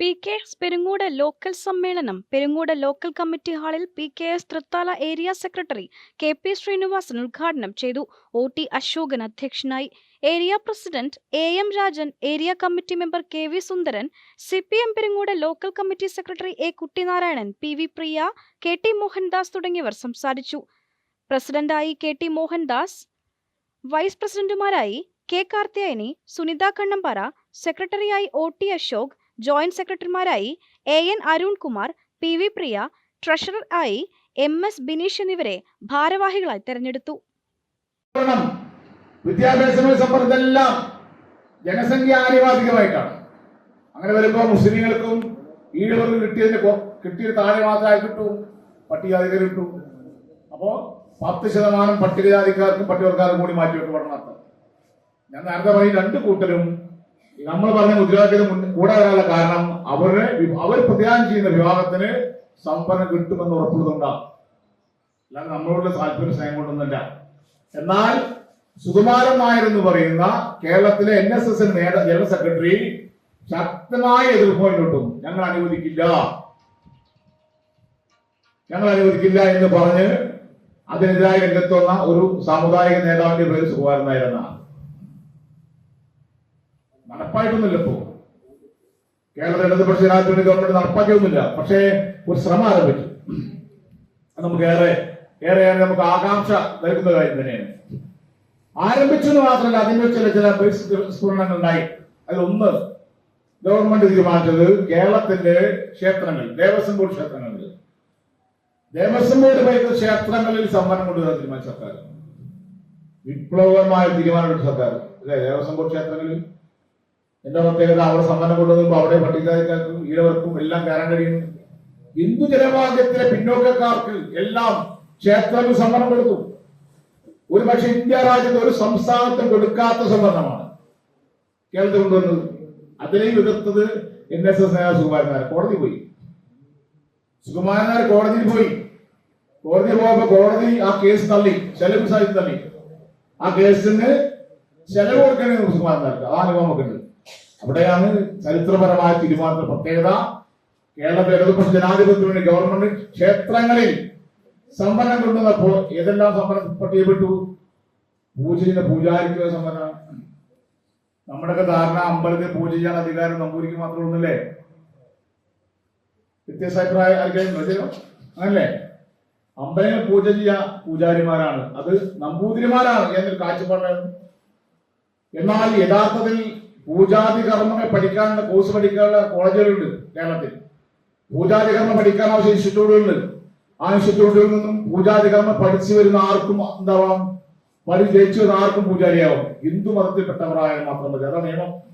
P K S Perungode local സമ്മേളനം Perungode local committee ഹാളിൽ P K S Thrithala area secretary K P Sreenivasan ഉദ്ഘാടനം ചെയ്തു. O T Ashokan അധ്യക്ഷനായി. Area president A M Rajan area committee member K V Sundaran C P M Perungode local committee secretary A Kuttinarayanan P V Priya K T Mohandas തുടങ്ങിയവർ സംസാരിച്ചു. പ്രസിഡന്റായി K T Mohandas vice പ്രസിഡന്റുമാരായി K Karthiyayani Sunitha Kannambara സെക്രട്ടറിയായി O T Ashok joint സെക്രട്ടറിമാരായി A N Arunkumar P V Priya treasurer ആയി M S Bineesh എന്നിവരെ ഭാരവാഹികളായി തെരഞ്ഞെടുത്തു. വിദ്യാഭ്യാസവുമായി സംബന്ധിച്ചെല്ലാം ജനസംഖ്യ ആനുപാതികമായിട്ടാണ്. അങ്ങനെ വരുമ്പോൾ മുസ്ലിങ്ങൾക്കും ഈഴവർക്ക് കിട്ടിയതിന് കിട്ടിയ താഴെ മാത്രമായി കിട്ടും പട്ടികജാതിക്കാർ കിട്ടും. അപ്പോ പത്ത് ശതമാനം പട്ടികജാതിക്കാർക്കും പട്ടികവർക്കാർക്കും കൂടി മാറ്റി വെക്കപ്പെടണം ഞാൻ നേരത്തെ പറയും രണ്ട് കൂട്ടരും നമ്മൾ പറഞ്ഞ മുദ്രാവാക്യത്തിന് മുൻ- കൂടെ വരാനുള്ള കാരണം അവർ അവർ പ്രതിദാനം ചെയ്യുന്ന വിവാഹത്തിന് സംവരണം കിട്ടുമെന്ന് ഉറപ്പുള്ളതുകൊണ്ടാണ് അല്ലാതെ നമ്മളോട് താല്പര്യ സ്നേഹം കൊണ്ടൊന്നുമില്ല. എന്നാൽ സുകുമാരൻ നായർ എന്ന് പറയുന്ന കേരളത്തിലെ N S S general secretary ശക്തമായ എതിർപ്പോയിട്ടൊട്ടും ഞങ്ങൾ അനുവദിക്കില്ല. ഞങ്ങൾ അനുവദിക്കില്ല എന്ന് പറഞ്ഞ് അതിനെതിരായി രംഗത്തുവന്ന ഒരു സാമുദായിക നേതാവിന്റെ പേര് സുകുമാരൻ നായർ എന്നാണ് നടപ്പായിട്ടൊന്നുമില്ല ഇപ്പോ. കേരള ഇടതുപക്ഷ ജനാധിപത്യ ഗവൺമെന്റ് നടപ്പാക്കിയൊന്നുമില്ല പക്ഷേ ഒരു ശ്രമം ആരംഭിച്ചു. നമുക്ക് ഏറെ ഏറെ ഏറെ നമുക്ക് ആകാംക്ഷ നൽകുന്ന കാര്യം തന്നെയാണ്. ആരംഭിച്ചു എന്ന് മാത്രമല്ല അതിന്റെ ചില ചില സ്ഫുരണങ്ങൾ ഉണ്ടായി അതിലൊന്ന് ഗവൺമെന്റ് തീരുമാനിച്ചത് കേരളത്തിന്റെ ക്ഷേത്രങ്ങൾ ദേവസ്വം ബോർഡ് ക്ഷേത്രങ്ങളിൽ. ദേവസ്വം ബോർഡ് ഭരിക്കുന്ന ക്ഷേത്രങ്ങളിൽ സംവരണം കൊണ്ടുവരാൻ തീരുമാനിച്ച സർക്കാർ. വിപ്ലവകരമായ തീരുമാനമെടുത്ത സർക്കാർ. അല്ലെ? ദേവസ്വം ബോർഡ് ക്ഷേത്രങ്ങളിൽ എന്റെ പ്രത്യേകത? അവിടെ സമ്മാനം കൊണ്ടുവരുമ്പോൾ അവിടെ പട്ടികജാതിക്കാർക്കും ഈഴവർക്കും എല്ലാം കയറാൻ കഴിയുന്നു ഹിന്ദു ജനഭാഗ്യത്തിലെ പിന്നോക്കക്കാർക്ക് എല്ലാം ക്ഷേത്രങ്ങൾ സമ്മാനം കൊടുത്തു ഒരു പക്ഷെ ഇന്ത്യ രാജ്യത്ത് ഒരു സംസ്ഥാനത്തും കൊടുക്കാത്ത സംവരണമാണ് കേരളത്തിൽ കൊണ്ടുവന്നത്. അതിനെയും എതിർത്തത് എൻ എസ് എസ് നേതാവ് സുകുമാരനാർ കോടതി പോയി. സുകുമാരനാർ കോടതിയിൽ പോയി. കോടതി പോയപ്പോ കോടതി ആ കേസ് തള്ളി. ചെലവ് സാഹിത്യം തള്ളി. ആ കേസിന് ചെലവ് കൊടുക്കണേ സുകുമാരനാർക്ക് ആ അനുഭവം ഒക്കെ ഉണ്ട്. അവിടെയാണ് ചരിത്രപരമായ തീരുമാനത്തിന്റെ പ്രത്യേകത. കേരളത്തിലെ ഇടതുപക്ഷ ജനാധിപത്യത്തിന് ഗവൺമെന്റ് ക്ഷേത്രങ്ങളിൽ സംവരണം കൊണ്ടുവന്നപ്പോൾ ഏതെല്ലാം സംവരണം പട്ടികപ്പെട്ടു പൂജ ചെയ്യുന്ന സംവരണം. നമ്മുടെയൊക്കെ ധാരണ അമ്പലത്തിൽ പൂജ ചെയ്യാൻ അധികാരം നമ്പൂരിക്ക് മാത്രമേ ഉള്ളല്ലേ വ്യത്യസ്ത അഭിപ്രായം അല്ലേ അമ്പലങ്ങൾ പൂജ ചെയ്യാ പൂജാരിമാരാണ്. അത് നമ്പൂതിരിമാരാണ് എന്നൊരു കാഴ്ചപ്പാടാണ്. എന്നാൽ യഥാർത്ഥത്തിൽ പൂജാതി കർമ്മങ്ങൾ പഠിക്കാനുള്ള കോഴ്സ് പഠിക്കാനുള്ള കോളേജുകളുണ്ട് കേരളത്തിൽ. പൂജാതി കർമ്മം പഠിക്കാൻ ആവശ്യം ഇൻസ്റ്റിറ്റ്യൂട്ടുകളുണ്ട് ആ ഇൻസ്റ്റിറ്റ്യൂട്ടിൽ നിന്നും പൂജാതി കർമ്മം പഠിച്ചു വരുന്ന ആർക്കും എന്താവാം? പഠിച്ചു ജയിച്ചു വരുന്ന ആർക്കും പൂജാരിയാവും. ഹിന്ദു മതത്തിൽപ്പെട്ടവരായാൽ മാത്രം മതി. അതാണ് നിയമം.